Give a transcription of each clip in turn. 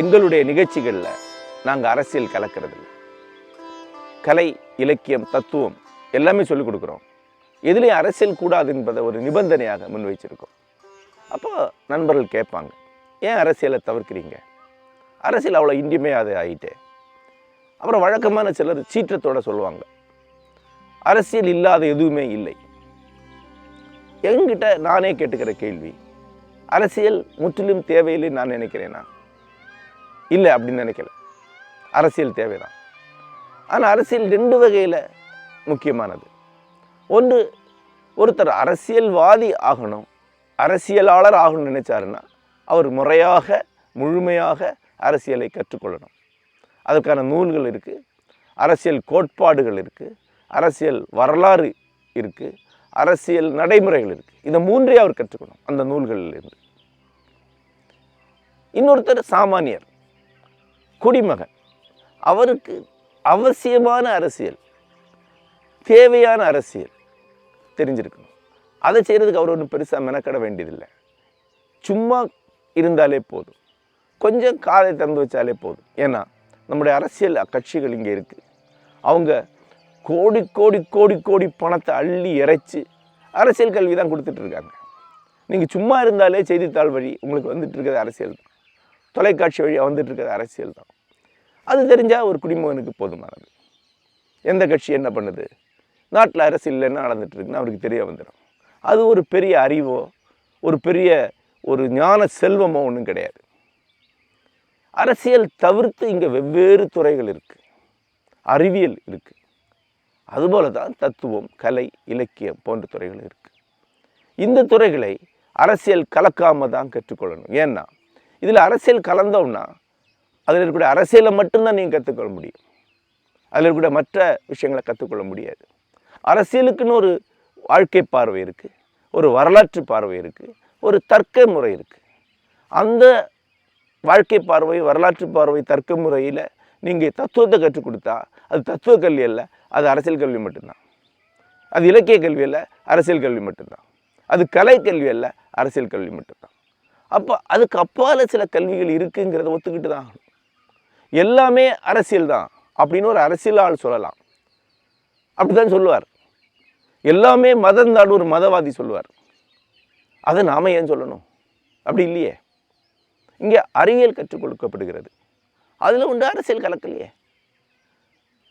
எங்களுடைய நிகழ்ச்சிகளில் நாங்கள் அரசியல் கலக்கிறதில்ல. கலை இலக்கியம் தத்துவம் எல்லாமே சொல்லிக் கொடுக்குறோம். எதுலேயும் அரசியல் கூடாது என்பதை ஒரு நிபந்தனையாக முன்வைச்சிருக்கோம். அப்போ நண்பர்கள் கேட்பாங்க ஏன் அரசியலை தவிர்க்கிறீங்க? அரசியல் அவ்வளோ இன்றிமையாத ஆகிட்டே அப்புறம் வழக்கமான சிலர் சீற்றத்தோட சொல்லுவாங்க அரசியல் இல்லாத எதுவுமே இல்லை. என்கிட்ட நானே கேட்டுக்கிற கேள்வி அரசியல் முற்றிலும் தேவையில்லை நான் நினைக்கிறேன்னா இல்லை அப்படின்னு நினைக்கல. அரசியல் தேவைதான். ஆனால் அரசியல் ரெண்டு வகையில் முக்கியமானது. ஒன்று ஒருத்தர் அரசியல்வாதி ஆகணும் அரசியலாளர் ஆகணும்னு நினைச்சாருன்னா அவர் முறையாக முழுமையாக அரசியலை கற்றுக்கொள்ளணும். அதற்கான நூல்கள் இருக்குது அரசியல் கோட்பாடுகள் இருக்குது அரசியல் வரலாறு இருக்குது அரசியல் நடைமுறைகள் இருக்குது இந்த மூன்றையும் அவர் கற்றுக்கணும் அந்த நூல்களிலிருந்து. இன்னொருத்தர் சாமானியர். குடிமகன். அவருக்கு அவசியமான அரசியல் தேவையான அரசியல் தெரிஞ்சிருக்கணும். அதை செய்கிறதுக்கு அவர் ஒன்றும் பெருசாக மெனக்கட வேண்டியதில்லை. சும்மா இருந்தாலே போதும். கொஞ்சம் காதை திறந்து வச்சாலே போதும். ஏன்னா நம்முடைய அரசியல் கட்சிகள் இங்கே இருக்குது அவங்க கோடி கோடி கோடி கோடி பணத்தை அள்ளி இறைச்சி அரசியல் கல்வி தான் கொடுத்துட்ருக்காங்க நீங்கள் சும்மா இருந்தாலே செய்தித்தாள் வழி உங்களுக்கு வந்துட்டு இருக்கிறது அரசியல் தான். தொலைக்காட்சி வழியாக வந்துட்டுருக்கிற அரசியல் தான். அது தெரிஞ்சால் ஒரு குடிமகனுக்கு போதுமானது எந்த கட்சி என்ன பண்ணுது? நாட்டில் அரசியல் என்ன நடந்துட்டுருக்குன்னு அவருக்கு தெரிய வந்துடும் அது ஒரு பெரிய அறிவோ ஒரு பெரிய ஒரு ஞான செல்வமோ ஒன்றும் கிடையாது. அரசியல் தவிர்த்து இங்கே வெவ்வேறு துறைகள் இருக்குது அறிவியல் இருக்குது அதுபோல தான் தத்துவம் கலை இலக்கியம் போன்ற துறைகள் இருக்குது இந்த துறைகளை அரசியல் கலக்காமல் தான் கற்றுக்கொள்ளணும். ஏன்னா இதில் அரசியல் கலந்தோம்னா அதில் இருக்கக்கூடிய அரசியலை மட்டும்தான் நீங்கள் கற்றுக்கொள்ள முடியும். அதில் இருக்கக்கூடிய மற்ற விஷயங்களை கற்றுக்கொள்ள முடியாது. அரசியலுக்குன்னு ஒரு வாழ்க்கை பார்வை இருக்குது ஒரு வரலாற்று பார்வை இருக்குது ஒரு தர்க்க முறை இருக்குது அந்த வாழ்க்கை பார்வை வரலாற்று பார்வை தர்க்க முறையில் நீங்கள் தத்துவத்தை கற்றுக் கொடுத்தா அது தத்துவ கல்வி அல்ல அது அரசியல் கல்வி மட்டும்தான். அது இலக்கிய கல்வி அல்ல அரசியல் கல்வி மட்டும்தான். அது கலை கல்வி அல்ல அரசியல் கல்வி மட்டும்தான். அப்போ அதுக்கு அப்பால சில கல்விகள் இருக்குங்கிறத ஒத்துக்கிட்டு தான் எல்லாமே அரசியல் தான் அப்படின்னு ஒரு அரசியல் ஆள் சொல்லலாம். அப்படிதான் சொல்லுவார். எல்லாமே மதம் தான் ஒரு மதவாதி சொல்லுவார். அதை நாம் ஏன் சொல்லணும்? அப்படி இல்லையே. இங்கே அறிவியல் கற்றுக் கொடுக்கப்படுகிறது. அதில் உண்டு அரசியல் கலக்கலையே.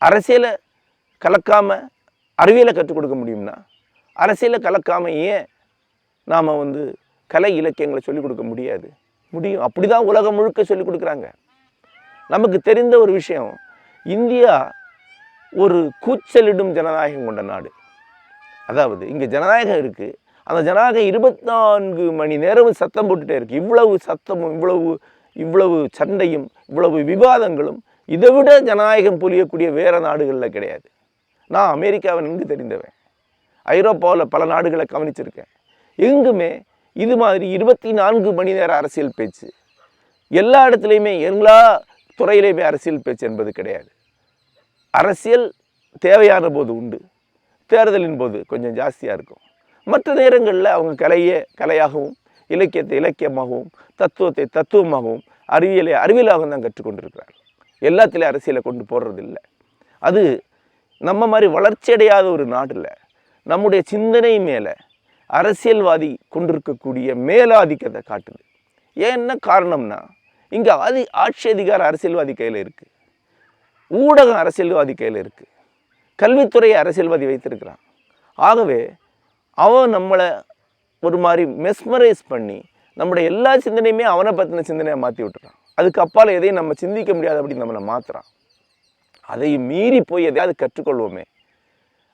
அரசியலை கலக்காமல் அறிவியலை கற்றுக் கொடுக்க முடியும்னா அரசியலை கலக்காமல் ஏன் நாம் வந்து கலை இலக்கியங்களை சொல்லிக் கொடுக்க முடியாது. முடியும். அப்படி தான் உலகம் முழுக்க சொல்லிக் கொடுக்குறாங்க. நமக்கு தெரிந்த ஒரு விஷயம் இந்தியா ஒரு கூச்சலிடும் ஜனநாயகம் கொண்ட நாடு. அதாவது இங்கே ஜனநாயகம் இருக்குது அந்த ஜனநாயகம் இருபத்தி நான்கு மணி நேரமும் சத்தம் போட்டுட்டே இருக்குது இவ்வளவு சத்தமும் இவ்வளவு இவ்வளவு சண்டையும் இவ்வளவு விவாதங்களும் இதை விட ஜனநாயகம் பொழியக்கூடிய வேறு நாடுகளில் கிடையாது. நான் அமெரிக்காவை நன்கு தெரிந்தவன். ஐரோப்பாவில் பல நாடுகளை கவனிச்சிருக்கேன். எங்குமே இது மாதிரி இருபத்தி நான்கு மணி நேர அரசியல் பேச்சு. எல்லா இடத்துலையுமே எல்லா துறையிலையுமே அரசியல் பேச்சு என்பது கிடையாது. அரசியல் தேவையான போது உண்டு. தேர்தலின் போது கொஞ்சம் ஜாஸ்தியாக இருக்கும். மற்ற நேரங்களில் அவங்க கலையை கலையாகவும் இலக்கியத்தை இலக்கியமாகவும் தத்துவத்தை தத்துவமாகவும் அறிவியலை அறிவியலாகவும் தான் கற்றுக்கொண்டிருக்கிறார் எல்லாத்துலேயும் அரசியலை கொண்டு போடுறது இல்லை அது நம்ம மாதிரி வளர்ச்சியடையாத ஒரு நாட்டில் நம்முடைய சிந்தனை மேலே அரசியல்வாதி கொண்டிருக்கக்கூடிய மேலாதிக்கத்தை காட்டுது. ஏன் என்ன காரணம்னா இங்கே ஆதி ஆட்சி அதிகார அரசியல்வாதி கையில் இருக்குது ஊடகம் அரசியல்வாதி கையில் இருக்குது கல்வித்துறையை அரசியல்வாதி வைத்திருக்கிறான். ஆகவே அவன் நம்மளை ஒரு மாதிரி மெஸ்மரைஸ் பண்ணி நம்முடைய எல்லா சிந்தனையுமே அவனை பற்றின சிந்தனையை மாற்றி விட்டுறான். அதுக்கு அப்பால் எதையும் நம்ம சிந்திக்க முடியாது அப்படின்னு நம்மளை மாற்றுறான் அதையும் மீறி போய் எதையாவது கற்றுக்கொள்வோமே.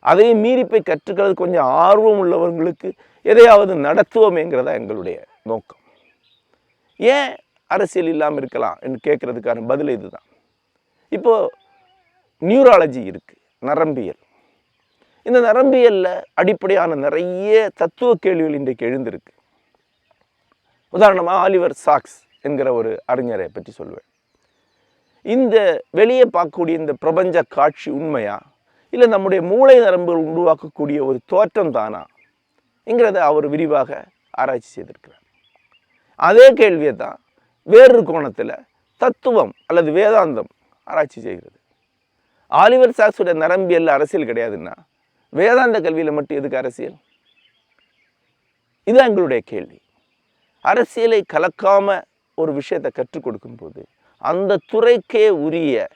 அதையும் மீறி போய் கற்றுக்கிறது கொஞ்சம் ஆர்வம் உள்ளவங்களுக்கு எதையாவது நடத்துவோமேங்கிறதா எங்களுடைய நோக்கம். ஏன் அரசியல் இல்லாமல் இருக்கலாம் என்று கேட்குறதுக்கான பதில் இதுதான். இப்போது நியூராலஜி இருக்குது நரம்பியல். இந்த நரம்பியலில் அடிப்படையான நிறைய தத்துவ கேள்விகள் இன்றைக்கு எழுந்திருக்கு. உதாரணமாக ஆலிவர் சாக்ஸ் என்கிற ஒரு அறிஞரை பற்றி சொல்லுவேன் இந்த வெளியே பார்க்கக்கூடிய இந்த பிரபஞ்ச காட்சி உண்மையாக இல்லை நம்முடைய மூளை நரம்புகள் உருவாக்கக்கூடிய ஒரு தோற்றம் தானா? என்கிறத அவர் விரிவாக ஆராய்ச்சி செய்திருக்கிறார். அதே கேள்வியை தான் வேறொரு கோணத்தில் தத்துவம் அல்லது வேதாந்தம் ஆராய்ச்சி செய்கிறது. ஆலிவர் சாக்ஸுடைய நரம்பியல் அரசியல் கிடையாதுன்னா வேதாந்த கல்வியில் மட்டும் எதுக்கு அரசியல்? இதுதான் எங்களுடைய கேள்வி. அரசியலை கலக்காம ஒரு விஷயத்தை கற்றுக் கொடுக்கும்போது அந்த துறைக்கே உரிய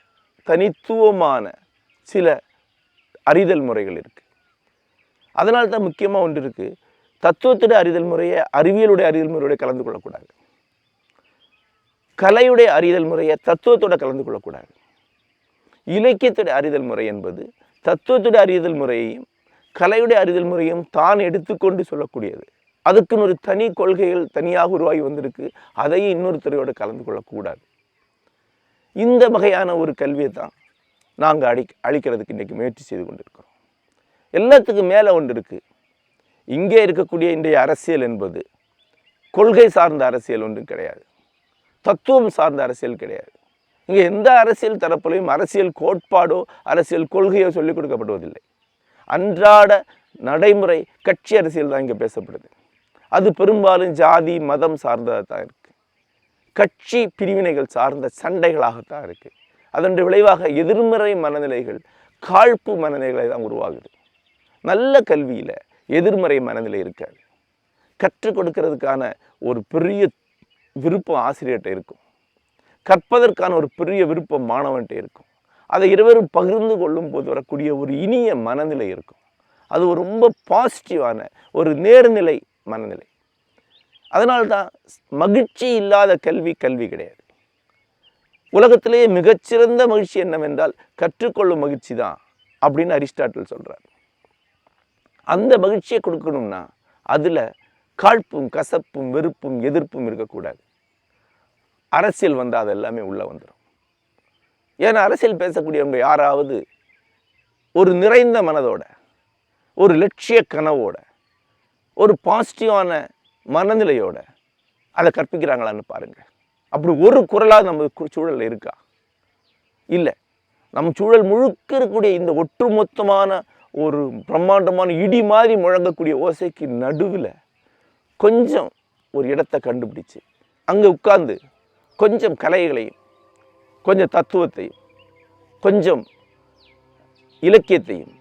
தனித்துவமான சில அறிதல் முறைகள் இருக்குது அதனால தான் முக்கியமாக ஒன்று இருக்குது தத்துவத்துடைய அறிதல் முறையை அறிவியலுடைய அறிதல் முறையோட கலந்து கொள்ளக்கூடாது. கலையுடைய அறிதல் முறையை தத்துவத்தோட கலந்து கொள்ளக்கூடாது. இலக்கியத்துடைய அறிதல் முறை என்பது தத்துவத்துடைய அறிதல் முறையையும் கலையுடைய அறிதல் முறையும் தான் எடுத்துக்கொண்டு சொல்லக்கூடியது. அதுக்குன்னு ஒரு தனி கொள்கைகள் தனியாக உருவாகி வந்திருக்கு. அதையும் இன்னொருத்தரையோடு கலந்து கொள்ளக்கூடாது. இந்த வகையான ஒரு கல்வியை தான் நாங்கள் அடி அழிக்கிறதுக்கு இன்றைக்கி முயற்சி செய்து கொண்டிருக்கிறோம். எல்லாத்துக்கும் மேலே ஒன்று இருக்குது இங்கே இருக்கக்கூடிய இன்றைய அரசியல் என்பது கொள்கை சார்ந்த அரசியல் ஒன்றும் கிடையாது. தத்துவம் சார்ந்த அரசியல் கிடையாது. இங்கே எந்த அரசியல் தரப்புலையும் அரசியல் கோட்பாடோ அரசியல் கொள்கையோ சொல்லிக் கொடுக்கப்படுவதில்லை. அன்றாட நடைமுறை கட்சி அரசியல் தான் இங்கே பேசப்படுது. அது பெரும்பாலும் ஜாதி மதம் சார்ந்ததாக தான் இருக்குது கட்சி பிரிவினைகள் சார்ந்த சண்டைகளாகத்தான் இருக்குது அதனுடைய விளைவாக எதிர்மறை மனநிலைகள் காழ்ப்பு மனநிலைகளை தான் உருவாகுது. நல்ல கல்வியில் எதிர்மறை மனநிலை இருக்காது. கற்றுக் கொடுக்கறதுக்கான ஒரு பெரிய விருப்பம் ஆசிரியர்கிட்ட இருக்கும். கற்பதற்கான ஒரு பெரிய விருப்பம் மாணவன்கிட்ட இருக்கும். அதை இருவரும் பகிர்ந்து கொள்ளும் போது வரக்கூடிய ஒரு இனிய மனநிலை இருக்கும். அது ஒரு ரொம்ப பாசிட்டிவான ஒரு நேர்நிலை மனநிலை. அதனால்தான் மகிழ்ச்சி இல்லாத கல்வி கல்வி கிடையாது. உலகத்திலேயே மிகச்சிறந்த மகிழ்ச்சி என்னவென்றால் கற்றுக்கொள்ளும் மகிழ்ச்சி தான் அப்படின்னு அரிஸ்டாட்டில் சொல்கிறார் அந்த மகிழ்ச்சியை கொடுக்கணும்னா அதில் காழ்ப்பும் கசப்பும் வெறுப்பும் எதிர்ப்பும் இருக்கக்கூடாது. அரசியல் வந்தால் அது எல்லாமே உள்ளே வந்துடும் ஏன்னா அரசியல் பேசக்கூடியவங்க யாராவது ஒரு நிறைந்த மனதோட ஒரு லட்சிய கனவோட ஒரு பாசிட்டிவான மனநிலையோட அதை கற்பிக்கிறாங்களான்னு பாருங்கள் அப்படி ஒரு குரலாக நம்ம சூழல் இருக்கா? இல்லை. நம் சூழல் முழுக்க இருக்கக்கூடிய இந்த ஒட்டுமொத்தமான ஒரு பிரம்மாண்டமான இடி மாதிரி முழங்கக்கூடிய ஓசைக்கு நடுவில் கொஞ்சம் ஒரு இடத்தை கண்டுபிடிச்சு அங்கே உட்கார்ந்து கொஞ்சம் கலைகளையும் கொஞ்சம் தத்துவத்தையும் கொஞ்சம் இலக்கியத்தையும்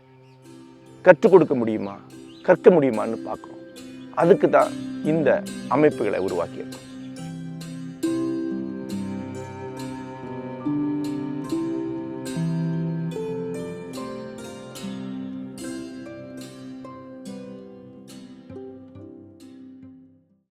கற்றுக் கொடுக்க முடியுமா? கற்க முடியுமான்னு பார்க்குறோம். அதுக்கு தான் இந்த அமைப்புகளை உருவாக்கியிருக்கோம்.